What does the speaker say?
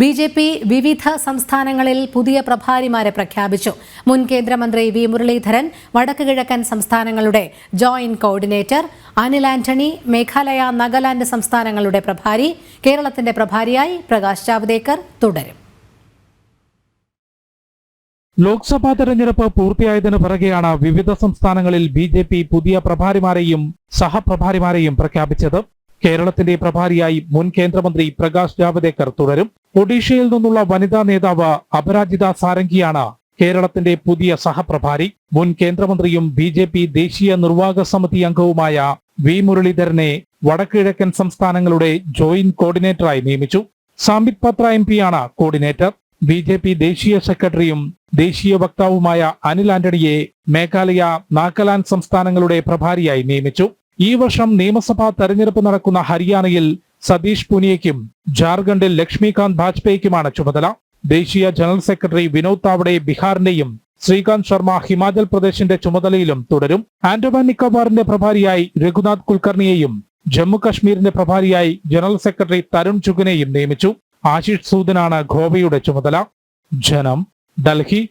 B J P വിവിധ സംസ്ഥാനങ്ങളിൽ പുതിയ പ്രഭാരിമാരെ പ്രഖ്യാപിച്ചു. മുൻ കേന്ദ്രമന്ത്രി വി മുരളീധരൻ വടക്ക് കിഴക്കൻ സംസ്ഥാനങ്ങളുടെ ജോയിന്റ് കോർഡിനേറ്റർ അനിൽ ആന്റണി മേഘാലയ നാഗാലാൻഡ് സംസ്ഥാനങ്ങളുടെ പ്രഭാരി കേരളത്തിന്റെ പ്രഭാരിയായി പ്രകാശ് ജാവ്ദേക്കർ തുടരും. ലോക്സഭാ തെരഞ്ഞെടുപ്പ് പൂർത്തിയായതിനു പിറകെയാണ് വിവിധ സംസ്ഥാനങ്ങളിൽ ബി ജെ പി പുതിയ പ്രഭാരിമാരെയും സഹപ്രഭാരിമാരെയും പ്രഖ്യാപിച്ചത്. കേരളത്തിന്റെ പ്രഭാരിയായി മുൻ കേന്ദ്രമന്ത്രി പ്രകാശ് ജാവദേക്കർ തുടരും. ഒഡീഷയിൽ നിന്നുള്ള വനിതാ നേതാവ് അപരാജിത സാരംഗിയാണ് കേരളത്തിന്റെ പുതിയ സഹപ്രഭാരി. മുൻ കേന്ദ്രമന്ത്രിയും ബി ജെ പി ദേശീയ നിർവാഹക സമിതി അംഗവുമായ വി മുരളീധരനെ വടക്കിഴക്കൻ സംസ്ഥാനങ്ങളുടെ ജോയിന്റ് കോർഡിനേറ്ററായി നിയമിച്ചു. സാംബിത് പത്ര എം പിയാണ് കോർഡിനേറ്റർ. ബി ജെ പി ദേശീയ സെക്രട്ടറിയും ദേശീയ വക്താവുമായ അനിൽ ആന്റണിയെ മേഘാലയ നാഗാലാൻഡ് സംസ്ഥാനങ്ങളുടെ പ്രഭാരിയായി നിയമിച്ചു. ഈ വർഷം നിയമസഭാ തെരഞ്ഞെടുപ്പ് നടക്കുന്ന ഹരിയാനയിൽ സതീഷ് പുനിയയ്ക്കും ജാർഖണ്ഡിൽ ലക്ഷ്മികാന്ത് ബാജ്പേയിക്കുമാണ് ചുമതല. ദേശീയ ജനറൽ സെക്രട്ടറി വിനോദ് താവഡെ ബീഹാറിന്റെയും ശ്രീകാന്ത് ശർമ്മ ഹിമാചൽ പ്രദേശിന്റെ ചുമതലയിലും തുടരും. ആൻഡമാൻ നിക്കോബാറിന്റെ പ്രഭാരിയായി രഘുനാഥ് കുൽക്കർണിയെയും ജമ്മു കശ്മീരിന്റെ പ്രഭാരിയായി ജനറൽ സെക്രട്ടറി തരുൺ ചുഗിനെയും നിയമിച്ചു. ആശിഷ് സൂദനാണ് ഗോവയുടെ ചുമതല. ജനം ഡൽഹി